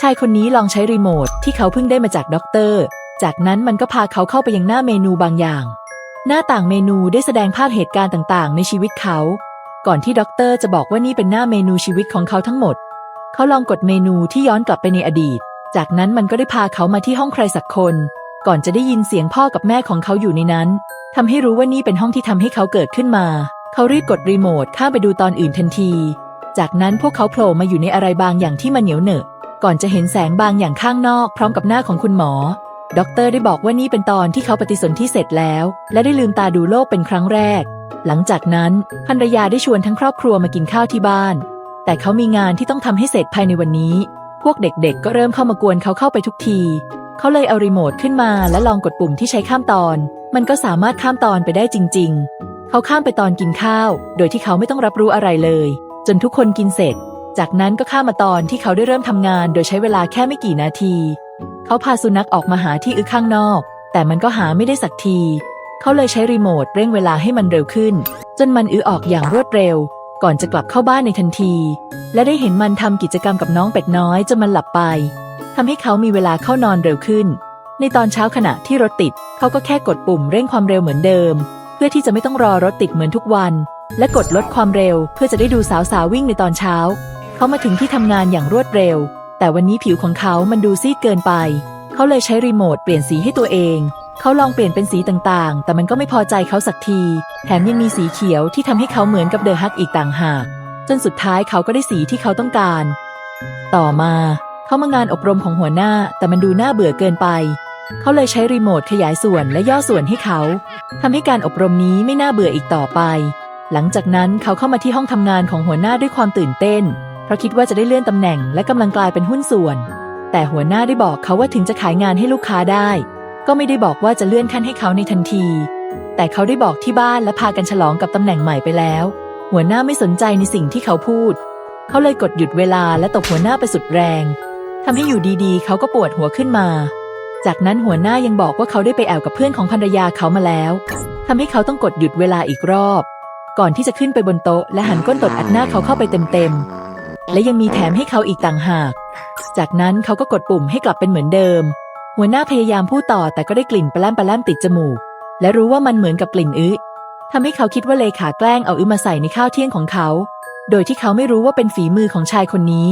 ชายคนนี้ลองใช้รีโมทที่เขาเพิ่งได้มาจากด็อกเตอร์ จากนั้นมันก็พาเขาเข้าไปยังหน้าเมนูบางอย่าง หน้าต่างเมนูได้แสดงภาพเหตุการณ์ต่างๆ ในชีวิตเขา ก่อนที่ด็อกเตอร์จะบอกว่านี่เป็นหน้าเมนูชีวิตของเขาทั้งหมด เขาลองกดเมนูที่ย้อนกลับไปในอดีต จากนั้นมันก็ได้พาเขามาที่ห้องใครสักคน ก่อนจะได้ยินเสียงพ่อกับแม่ของเขาอยู่ในนั้นทำให้รู้ว่านี่เป็นห้องที่ทำให้เขาเกิดขึ้นมา เขารีบกดรีโมทข้ามไปดูตอนอื่นทันที จากนั้นพวกเขาโผล่มาอยู่ในอะไรบางอย่างที่มันเหนียวเหนอะ ก่อนจะเห็นแสงบางอย่างข้างนอกพร้อมกับหน้าของคุณหมอ ด็อกเตอร์ได้บอกว่านี่เป็นตอนที่เขาปฏิสนธิเสร็จแล้ว และได้ลืมตาดูโลกเป็นครั้งแรก หลังจากนั้นภรรยาได้ชวนทั้งครอบครัวมากินข้าวที่บ้าน แต่เขามีงานที่ต้องทำให้เสร็จภายในวันนี้ พวกเด็กๆ ก็เริ่มเข้ามากวนเขาเข้าไปทุกที เขาเลยเอารีโมทขึ้นมาและลองกดปุ่มที่ใช้ข้ามตอน มันก็สามารถข้ามตอนไปได้จริง ๆ เขาข้ามไปตอนกินข้าว โดยที่เขาไม่ต้องรับรู้อะไรเลย จนทุกคนกินเสร็จ จากนั้นก็ข้ามาตอนที่เขาได้เริ่มทำงานโดยใช้เวลาแค่ไม่กี่นาที เขาพาสุนัขออกมาหาที่อึข้างนอก แต่มันก็หาไม่ได้สักที เขาเลยใช้รีโมทเร่งเวลาให้มันเร็วขึ้น จนมันอือออกอย่างรวดเร็ว ก่อนจะกลับเข้าบ้านในทันที และได้เห็นมันทำกิจกรรมกับน้องเป็ดน้อยจนมันหลับไปทำให้เขามีเวลาเข้านอนเร็วขึ้น ในตอนเช้าขณะที่รถติด เขาก็แค่กดปุ่มเร่งความเร็วเหมือนเดิม เพื่อที่จะไม่ต้องรอรถติดเหมือนทุกวัน และกดลดความเร็วเพื่อจะได้ดูสาวๆวิ่งในตอนเช้า เขามาถึงที่ทำงานอย่างรวดเร็ว แต่วันนี้ผิวของเขามันดูซีดเกินไป เขาเลยใช้รีโมทเปลี่ยนสีให้ตัวเอง เขาลองเปลี่ยนเป็นสีต่างๆ แต่มันก็ไม่พอใจเขาสักที แถมยังมีสีเขียวที่ทำให้เขาเหมือนกับเดอะฮักอีกต่างหาก จนสุดท้ายเขาก็ได้สีที่เขาต้องการ ต่อมา เขามางานอบรมของหัวหน้า แต่มันดูน่าเบื่อเกินไป เขาเลยใช้รีโมทขยายส่วนและย่อส่วนให้เขาทำให้การอบรมนี้ไม่น่าเบื่ออีกต่อไป หลังจากนั้นเขาเข้ามาที่ห้องทำงานของหัวหน้าด้วยความตื่นเต้น ราะคิดว่าจะได้เลื่อนตำแหน่งและกำลังกลายเป็นหุ้นส่วน แต่หัวหน้าได้บอกเขาว่าถึงจะขายงานให้ลูกค้าได้ ก็ไม่ได้บอกว่าจะเลื่อนขั้นให้เขาในทันที แต่เขาได้บอกที่บ้านและพากันฉลองกับตำแหน่งใหม่ไปแล้ว หัวหน้าไม่สนใจในสิ่งที่เขาพูด เขาเลยกดหยุดเวลาและตบหัวหน้าไปสุดแรงทำให้อยู่ดีๆ เขาก็ปวดหัวขึ้นมา จากนั้นหัวหน้ายังบอกว่าเขาได้ไปแอวกับเพื่อนของภรรยาเขามาแล้วทำให้เขาต้องกดหยุดเวลาอีกรอบ ก่อนที่จะขึ้นไปบนโต๊ะและหันก้นตดอัดหน้าเขาเข้าไปเต็มๆ และยังมีแถมให้เขาอีกต่างหาก จากนั้นเขาก็กดปุ่มให้กลับเป็นเหมือนเดิม หัวหน้าพยายามพูดต่อแต่ก็ได้กลิ่นปลาแลมปลาแลมติดจมูก และรู้ว่ามันเหมือนกับกลิ่นอึทำให้เขาคิดว่าเลขาแกล้งเอาอึมาใส่ในข้าวเที่ยงของเขา โดยที่เขาไม่รู้ว่าเป็นฝีมือของชายคนนี้